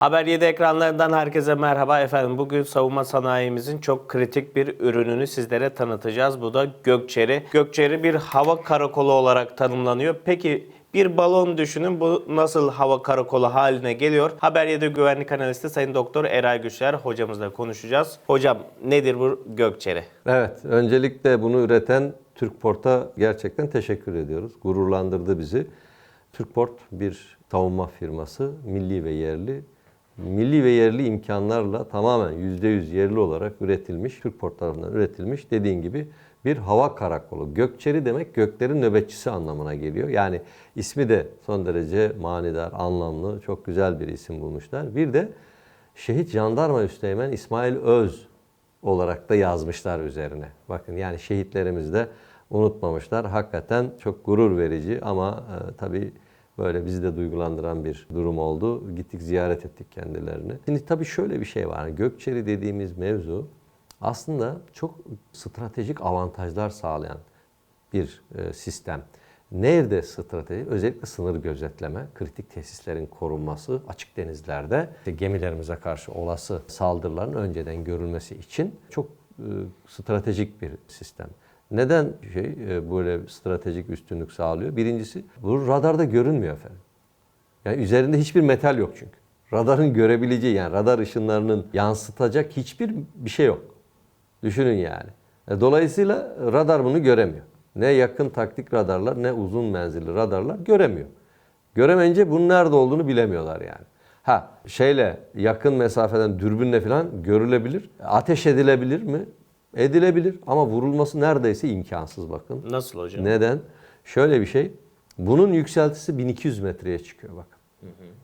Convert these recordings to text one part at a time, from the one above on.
Haber 7 ekranlarından herkese merhaba efendim. Bugün savunma sanayimizin çok kritik bir ürününü sizlere tanıtacağız. Bu da Gökçeri. Gökçeri bir hava karakolu olarak tanımlanıyor. Peki bir balon düşünün bu nasıl hava karakolu haline geliyor? Haber 7 güvenlik analisti Sayın Doktor Eray Güçler hocamızla konuşacağız. Hocam nedir bu Gökçeri? Evet, öncelikle bunu üreten Türkport'a gerçekten teşekkür ediyoruz. Gururlandırdı bizi. Türkport bir savunma firması, milli ve yerli. Milli ve yerli imkanlarla tamamen %100 yerli olarak üretilmiş, Türkport tarafından üretilmiş dediğin gibi bir hava karakolu. Gökçeri demek göklerin nöbetçisi anlamına geliyor. Yani ismi de son derece manidar, anlamlı, çok güzel bir isim bulmuşlar. Bir de Şehit Jandarma Üsteğmen İsmail Öz olarak da yazmışlar üzerine. Bakın yani şehitlerimizi de unutmamışlar. Hakikaten çok gurur verici ama e, tabii böyle bizi de duygulandıran bir durum oldu. Gittik ziyaret ettik kendilerini. Şimdi tabii şöyle bir şey var. Gökçeri dediğimiz mevzu aslında çok stratejik avantajlar sağlayan bir e, sistem. Nerede strateji? Özellikle sınır gözetleme, kritik tesislerin korunması, açık denizlerde işte gemilerimize karşı olası saldırıların önceden görülmesi için çok e, stratejik bir sistem. Neden şey e, böyle stratejik üstünlük sağlıyor? Birincisi bu radarda görünmüyor efendim. Yani üzerinde hiçbir metal yok çünkü. Radarın görebileceği yani radar ışınlarının yansıtacak hiçbir bir şey yok. Düşünün yani. E, Dolayısıyla radar bunu göremiyor. Ne yakın taktik radarlar ne uzun menzilli radarlar göremiyor. Göremeyince bunun nerede olduğunu bilemiyorlar yani. Ha şeyle yakın mesafeden dürbünle falan görülebilir. Ateş edilebilir mi? Edilebilir ama vurulması neredeyse imkansız bakın. Nasıl hocam? Neden? Şöyle bir şey. Bunun yükseltisi 1200 metreye çıkıyor bakın.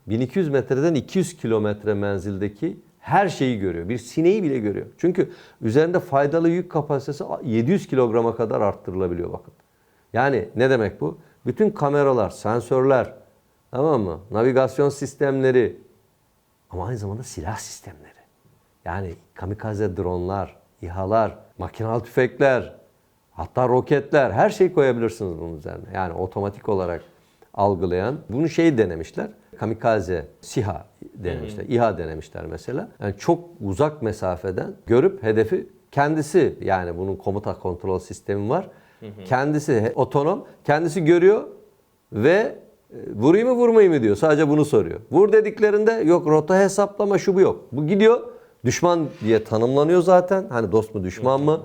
1200 metreden 200 kilometre menzildeki her şeyi görüyor. Bir sineği bile görüyor. Çünkü üzerinde faydalı yük kapasitesi 700 kilograma kadar arttırılabiliyor bakın. Yani ne demek bu? Bütün kameralar, sensörler, tamam mı? Navigasyon sistemleri ama aynı zamanda silah sistemleri. Yani kamikaze dronlar, İHA'lar, makinalı tüfekler, hatta roketler her şeyi koyabilirsiniz bunun üzerine. Yani otomatik olarak algılayan. Bunu şey denemişler. Kamikaze, SİHA denemişler. İHA denemişler mesela. Yani çok uzak mesafeden görüp hedefi kendisi yani bunun komuta kontrol sistemi var. Kendisi he- otonom, kendisi görüyor ve e, vurayım mı vurmayayım mı diyor. Sadece bunu soruyor. Vur dediklerinde yok rota hesaplama şu bu yok. Bu gidiyor düşman diye tanımlanıyor zaten. Hani dost mu düşman mı?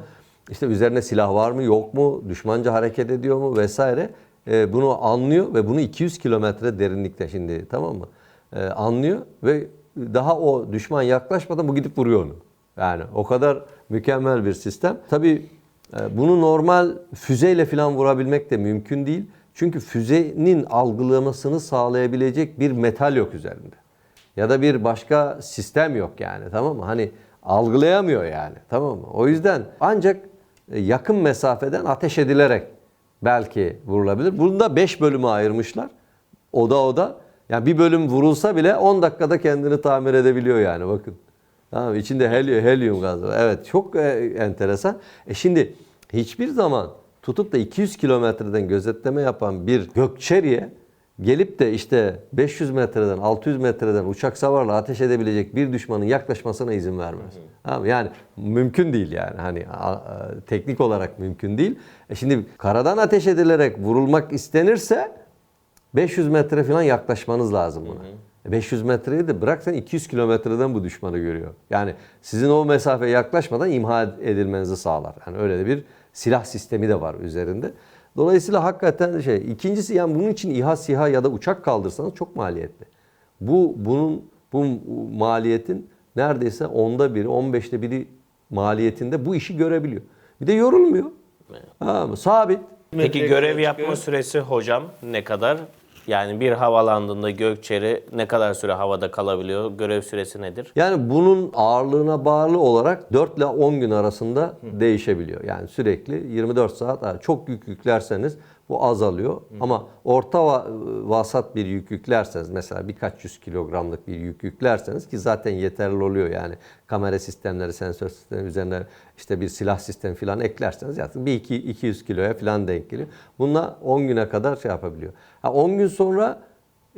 İşte üzerine silah var mı yok mu? Düşmanca hareket ediyor mu vesaire. E, bunu anlıyor ve bunu 200 kilometre derinlikte şimdi tamam mı? E, anlıyor ve daha o düşman yaklaşmadan bu gidip vuruyor onu. Yani o kadar mükemmel bir sistem. Tabii e, bunu normal füzeyle falan vurabilmek de mümkün değil. Çünkü füzenin algılamasını sağlayabilecek bir metal yok üzerinde. Ya da bir başka sistem yok yani tamam mı? Hani algılayamıyor yani tamam mı? O yüzden ancak e, yakın mesafeden ateş edilerek belki vurulabilir. Bunu da 5 bölüme ayırmışlar. Oda oda. Yani bir bölüm vurulsa bile 10 dakikada kendini tamir edebiliyor yani bakın. Tamam içinde helyum, helyum gazı var. Evet çok e, enteresan. E şimdi hiçbir zaman tutup da 200 kilometreden gözetleme yapan bir Gökçeri'ye gelip de işte 500 metreden 600 metreden uçak savarla ateş edebilecek bir düşmanın yaklaşmasına izin vermez. Tamam yani mümkün değil yani hani a- a- teknik olarak mümkün değil. E şimdi karadan ateş edilerek vurulmak istenirse 500 metre falan yaklaşmanız lazım buna. E 500 metreyi de bırak sen 200 kilometreden bu düşmanı görüyor. Yani sizin o mesafeye yaklaşmadan imha edilmenizi sağlar. Yani öyle de bir silah sistemi de var üzerinde. Dolayısıyla hakikaten şey. ikincisi yani bunun için İHA, SİHA ya da uçak kaldırsanız çok maliyetli. Bu bunun bu maliyetin neredeyse onda biri, 15'te biri maliyetinde bu işi görebiliyor. Bir de yorulmuyor. Ha, sabit. Peki görev yapma süresi hocam ne kadar? Yani bir havalandığında Gökçeri ne kadar süre havada kalabiliyor? Görev süresi nedir? Yani bunun ağırlığına bağlı olarak 4 ile 10 gün arasında değişebiliyor. Yani sürekli 24 saat çok yük yüklerseniz bu azalıyor. Ama orta va- vasat bir yük yüklerseniz mesela birkaç yüz kilogramlık bir yük yüklerseniz ki zaten yeterli oluyor yani kamera sistemleri, sensör sistemi üzerine işte bir silah sistemi falan eklerseniz zaten bir iki 200 kiloya falan denk geliyor. Bununla 10 güne kadar şey yapabiliyor. Ha 10 gün sonra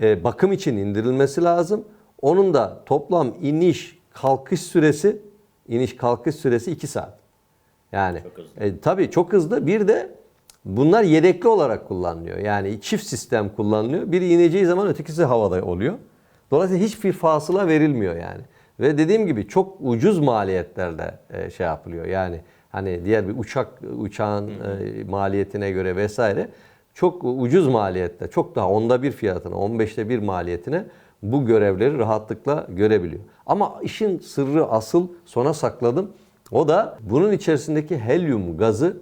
e, bakım için indirilmesi lazım. Onun da toplam iniş kalkış süresi iniş kalkış süresi 2 saat. Yani e, tabii çok hızlı. Bir de bunlar yedekli olarak kullanılıyor. Yani çift sistem kullanılıyor. Biri ineceği zaman ötekisi havada oluyor. Dolayısıyla hiçbir fasıla verilmiyor yani. Ve dediğim gibi çok ucuz maliyetlerle e, şey yapılıyor. Yani hani diğer bir uçak uçağın e, maliyetine göre vesaire çok ucuz maliyette, çok daha onda bir fiyatına, 15'te bir maliyetine bu görevleri rahatlıkla görebiliyor. Ama işin sırrı asıl sona sakladım. O da bunun içerisindeki helyum gazı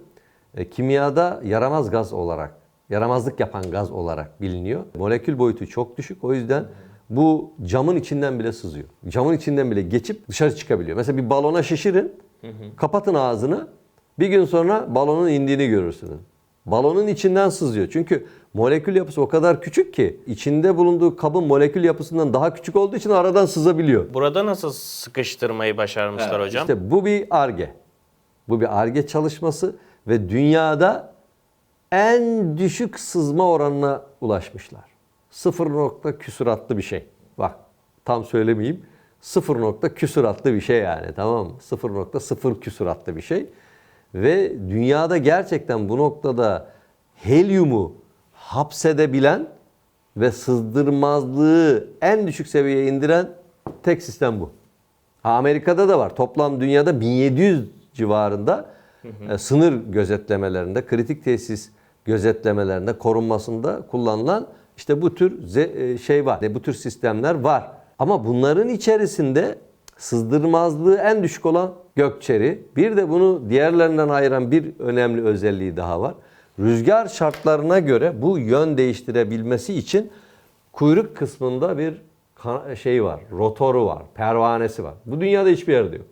kimyada yaramaz gaz olarak, yaramazlık yapan gaz olarak biliniyor. Molekül boyutu çok düşük. O yüzden bu camın içinden bile sızıyor. Camın içinden bile geçip dışarı çıkabiliyor. Mesela bir balona şişirin, kapatın ağzını. Bir gün sonra balonun indiğini görürsünüz. Balonun içinden sızıyor. Çünkü molekül yapısı o kadar küçük ki içinde bulunduğu kabın molekül yapısından daha küçük olduğu için aradan sızabiliyor. Burada nasıl sıkıştırmayı başarmışlar hocam? İşte bu bir arge. Bu bir arge çalışması ve dünyada en düşük sızma oranına ulaşmışlar. Sıfır nokta küsuratlı bir şey. Bak tam söylemeyeyim. Sıfır nokta küsuratlı bir şey yani tamam mı? Sıfır nokta sıfır küsuratlı bir şey. Ve dünyada gerçekten bu noktada helyumu hapsedebilen ve sızdırmazlığı en düşük seviyeye indiren tek sistem bu. Amerika'da da var. Toplam dünyada 1700 civarında e, sınır gözetlemelerinde, kritik tesis gözetlemelerinde, korunmasında kullanılan işte bu tür e, şey var. Bu tür sistemler var. Ama bunların içerisinde sızdırmazlığı en düşük olan gökçeri. Bir de bunu diğerlerinden ayıran bir önemli özelliği daha var. Rüzgar şartlarına göre bu yön değiştirebilmesi için kuyruk kısmında bir şey var, rotoru var, pervanesi var. Bu dünyada hiçbir yerde yok.